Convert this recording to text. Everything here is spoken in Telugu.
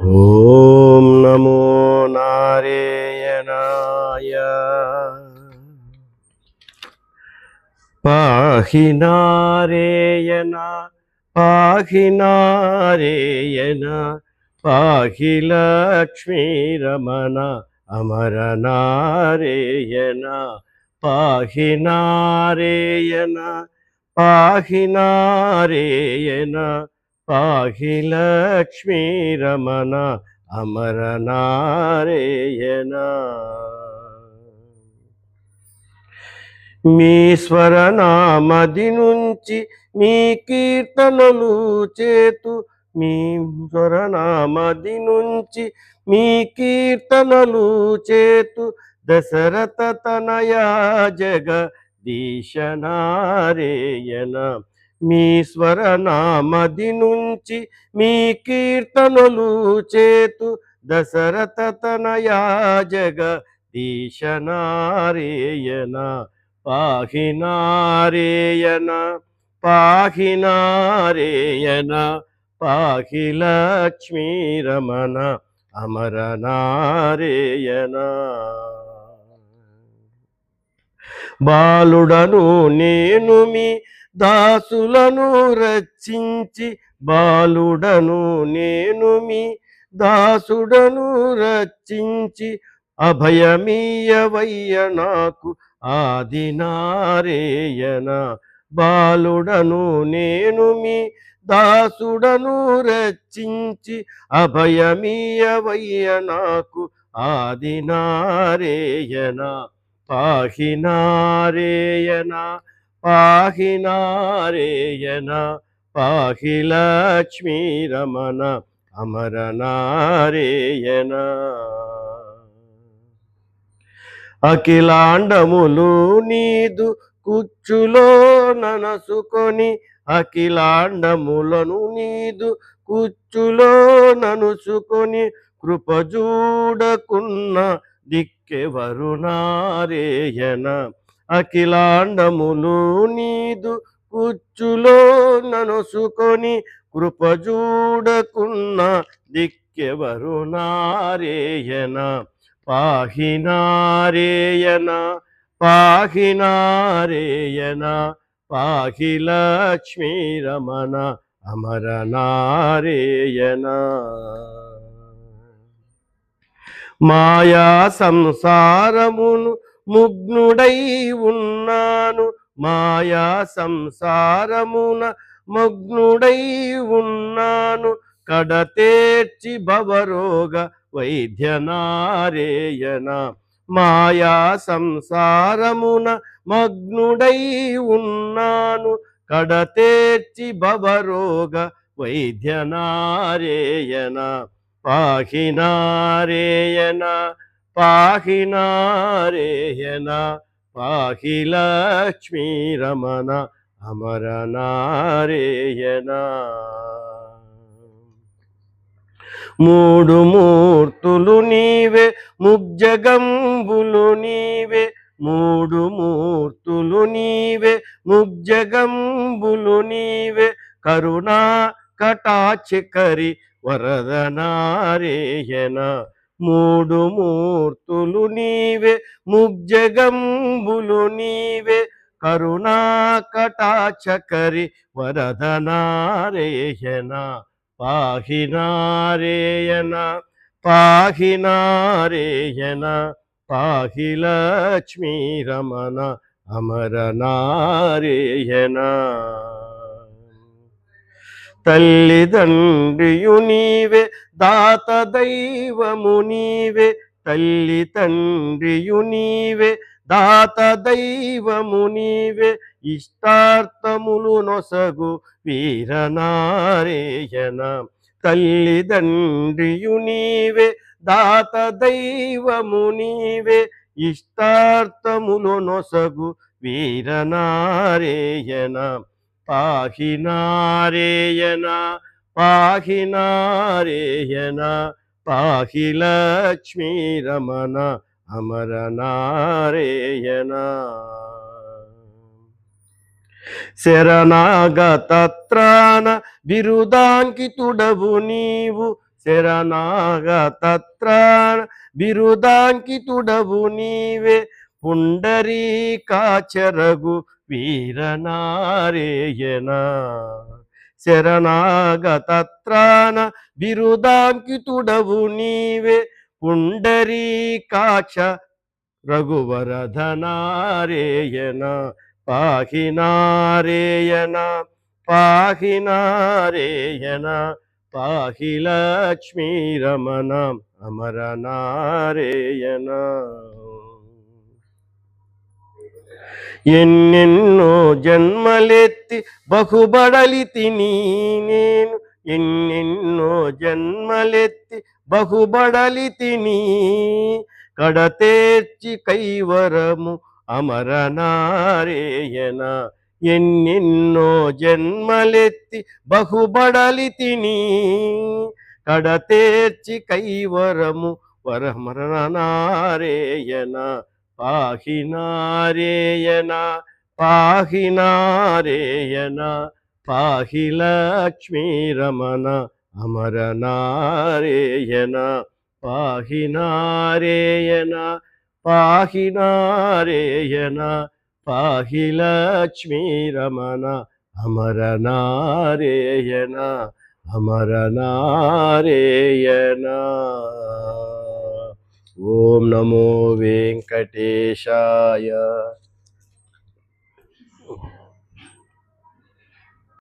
ఓం నమో నారాయణాయ. పాహి నారేయణ పాహి నారేయణ పాహి లక్ష్మీరమణ అమర నారేయణ పాహి నారేయణ పాహి నారేయణ పాహి లక్ష్మీరమణ అమర నారేయణ మీ స్వరనామది నుంచి మీ కీర్తనలు చేతు మీ స్వరనామది నుంచి మీ కీర్తనలు చేతు దశరథ తనయా జగదీశనారేయణ మీ స్వరనామది నుంచి మీ కీర్తనలు చేతు దశరథ తనయా జగదీశనారేయణ పాహినారేయన పాహినారేయన పాహి నారేయణ లక్ష్మీరమణ బాలుడను నేను మీ దాసులను రచించి బాలుడను నేను మీ దాసుడను రచించి అభయమీయవయ్య నాకు ఆది నారేయణ బాలుడను నేను మీ దాసుడను రచించి అభయమీయవయ్య నాకు ఆది నారేయణ పాహి నారేయణ పాహి లక్ష్మీ రమణ లక్ష్మీరమణ అమర నారేయణ అఖిలాండములు నీదు కుచ్చులో ననసుకొని అఖిలాండములను నీదు కుచ్చులో ననుసుకొని కృపజూడకున్న దిక్కెవరు నారేయణ అఖిలాండములు నీదు కుచ్చులో ననుసుకొని కృపజూడకున్న దిక్కెవరు నారేయన? పాహినారేయన పాహినారేయన పాహి నారేయణ పాహి లక్ష్మీరమణ అమర నారేయణ మాయా సంసారమును ముగ్నుడై ఉన్నాను మాయా సంసారమున. మగ్నుడై ఉన్నాను కడతేర్చి భవరోగ వైద్యనారేయన. మాయా సంసారమున మగ్నుడై ఉన్నాను కడతేర్చి భవరోగ వైద్యనారేయన. పాహి నారేయణ పాహి లక్ష్మీ రమణ లక్ష్మీరమణ అమర నారేయణ మూడు మూర్తులు నీవే ముగ్జగంబులు నీవే. మూడు మూర్తులు నీవే ముగ్జగంబులు నీవే. కరుణా కటాచికరి వరద నారేయణ మూడు మూర్తులు నీవే ముగ్జగంబులు నీవే. కరుణా కటాచకరి వరద పాహినారేయన పాహి నారేయణ రమణ అమరనారేయనా. తల్లిదండ్రియు నీవే దాత దైవము నీవే. తల్లి తండ్రియు నీవే దాత దైవము నీవే. ఇష్టార్థములు నొసగు వీరనారేయన తల్లిదండ్రియు నీవే దాత దైవము నీవే. ఇష్టార్థములు నొసగు వీరనారేయణ. పాహినారేయన పాహినారేయన పాహి లక్ష్మీ రమణ లక్ష్మీరమణ శరణాగతత్రాన బిరుదాంకితుడవు నీవు శరణాగతత్రాన బిరుదాంకితుడవు నీవే పుండరీకాచరగు వీరనారేయణ శరణాగతత్రాన బిరుదాంకితుడవు నీవే పుండరీకాక్ష రఘువరధనారేయణ పాహి నారేయణ పాహి నారేయణ లక్ష్మీరమణ అమర ఎన్నెన్నో జన్మలెత్తి బహుబడలి తిని నేను. ఎన్నెన్నో జన్మలెత్తి బహుబడలి తిని కడతేర్చి కైవరము అమరనారేయన. ఎన్నెన్నో జన్మలెత్తి బహుబడలి తిని కడతేర్చి కైవరము వరమరణారేయన నారేయణ పాహినారేయణ పాహి నారేయణ పాహి లక్ష్మీరమణ అమర నారేయణ పాహి నారేయణ పాహి నారేయణ పాహి లక్ష్మీరమణ అమర నారేయణ ॐ नमो वेङ्कटेशाय